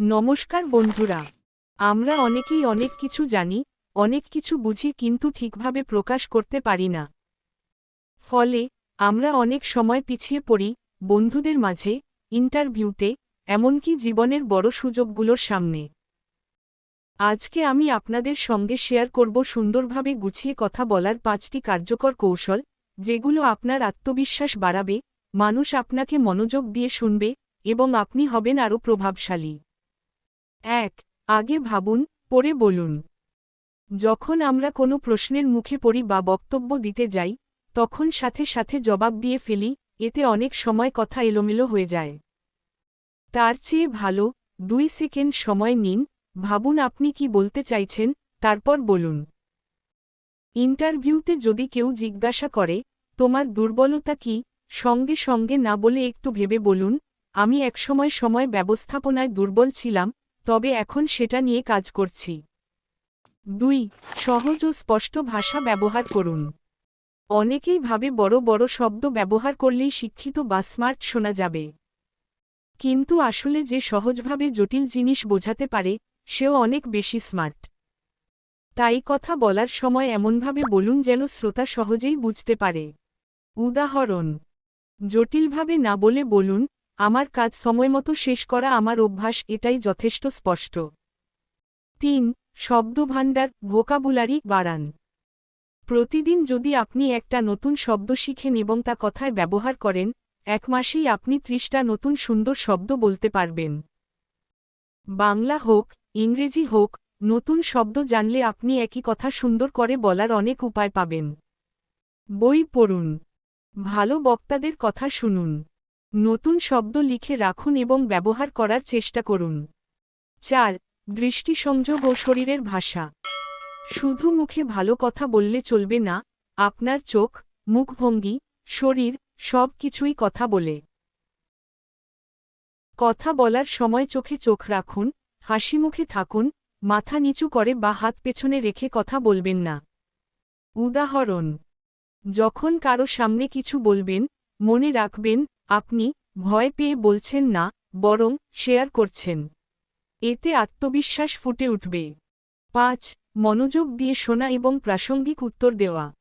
নমস্কার বন্ধুরা। আমরা অনেকেই অনেক কিছু জানি, অনেক কিছু বুঝি কিন্তু ঠিকভাবে প্রকাশ করতে পারি না। ফলে, আমরা অনেক সময় পিছিয়ে পড়ি বন্ধুদের মাঝে, ইন্টারভিউতে, এমনকি জীবনের বড় সুযোগগুলোর সামনে। আজকে আমি আপনাদের সঙ্গে শেয়ার করব সুন্দরভাবে গুছিয়ে কথা বলার পাঁচটি কার্যকর কৌশল, যেগুলো আপনার আত্মবিশ্বাস বাড়াবে, মানুষ আপনাকে মনোযোগ দিয়ে শুনবে, এবং আপনি হবেন আরও প্রভাবশালী। এক, আগে ভাবুন, পরে বলুন। যখন আমরা কোনো প্রশ্নের মুখে পড়ি বা বক্তব্য দিতে যাই, তখন সাথে সাথে জবাব দিয়ে ফেলি, এতে অনেক সময় কথা এলোমেলো হয়ে যায়। তার চেয়ে ভালো, দুই সেকেন্ড সময় নিন, ভাবুন আপনি কি বলতে চাইছেন, তারপর বলুন। ইন্টারভিউতে যদি কেউ জিজ্ঞাসা করে, তোমার দুর্বলতা কি? সঙ্গে সঙ্গে না বলে একটু ভেবে বলুন, আমি একসময় সময় ব্যবস্থাপনায় দুর্বল ছিলাম তবে এখন সেটা নিয়ে কাজ করছি। দুই, সহজ ও স্পষ্ট ভাষা ব্যবহার করুন। অনেকেই ভাবে বড় বড় শব্দ ব্যবহার করলেই শিক্ষিত বা স্মার্ট শোনা যাবে। কিন্তু আসলে যে সহজভাবে জটিল জিনিস বোঝাতে পারে, সেও অনেক বেশি স্মার্ট। তাই কথা বলার সময় এমনভাবে বলুন যেন শ্রোতা সহজেই বুঝতে পারে। উদাহরণ, জটিলভাবে না বলে বলুন আমার কাজ সময়মতো শেষ করা আমার অভ্যাস, এটাই যথেষ্ট স্পষ্ট। তিন, শব্দভাণ্ডার, ভোকাবুলারি বাড়ান। প্রতিদিন যদি আপনি একটা নতুন শব্দ শিখেন এবং তা কথায় ব্যবহার করেন, এক মাসেই আপনি ত্রিশটা নতুন সুন্দর শব্দ বলতে পারবেন। বাংলা হোক, ইংরেজি হোক, নতুন শব্দ জানলে আপনি একই কথা সুন্দর করে বলার অনেক উপায় পাবেন। বই পড়ুন। ভালো বক্তাদের কথা শুনুন। নতুন শব্দ লিখে রাখুন এবং ব্যবহার করার চেষ্টা করুন। চার দৃষ্টি সংযোগ ও শরীরের ভাষা। শুধু মুখে ভালো কথা বললে চলবে না, আপনার চোখ মুখভঙ্গি শরীর, সব কিছুই কথা বলে। কথা বলার সময় চোখে চোখ রাখুন, হাসি মুখে থাকুন, মাথা নিচু করে বা হাত পেছনে রেখে কথা বলবেন না। উদাহরণ, যখন কারও সামনে কিছু বলবেন, মনে রাখবেন আপনি ভয় পেয়ে বলছেন না, বরং শেয়ার করছেন। এতে আত্মবিশ্বাস ফুটে উঠবে। পাঁচ, মনোযোগ দিয়ে শোনা এবং প্রাসঙ্গিক উত্তর দেওয়া।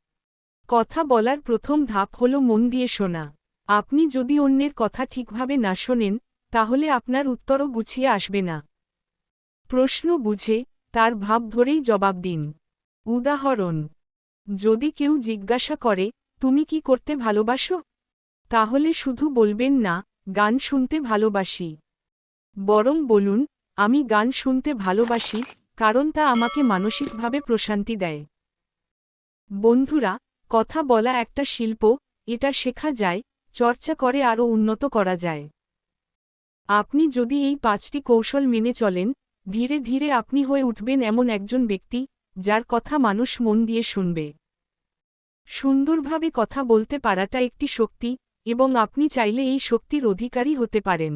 কথা বলার প্রথম ধাপ হল মন দিয়ে শোনা। আপনি যদি অন্যের কথা ঠিকভাবে না শোনেন, তাহলে আপনার উত্তরও গুছিয়ে আসবে না। প্রশ্ন বুঝে, তার ভাব ধরেই জবাব দিন। উদাহরণ, যদি কেউ জিজ্ঞাসা করে, তুমি কি করতে ভালোবাসো? তাহলে শুধু বলবেন না, গান শুনতে ভালোবাসি। বরং বলুন, আমি গান শুনতে ভালোবাসি, কারণ তা আমাকে মানসিকভাবে প্রশান্তি দেয়। বন্ধুরা, কথা বলা একটা শিল্প, এটা শেখা যায়, চর্চা করে আরও উন্নত করা যায়। আপনি যদি এই পাঁচটি কৌশল মেনে চলেন, ধীরে ধীরে আপনি হয়ে উঠবেন এমন একজন ব্যক্তি, যার কথা মানুষ মন দিয়ে শুনবে। সুন্দরভাবে কথা বলতে পারাটা একটি শক্তি এবং আপনি চাইলে এই শক্তির অধিকারী হতে পারেন।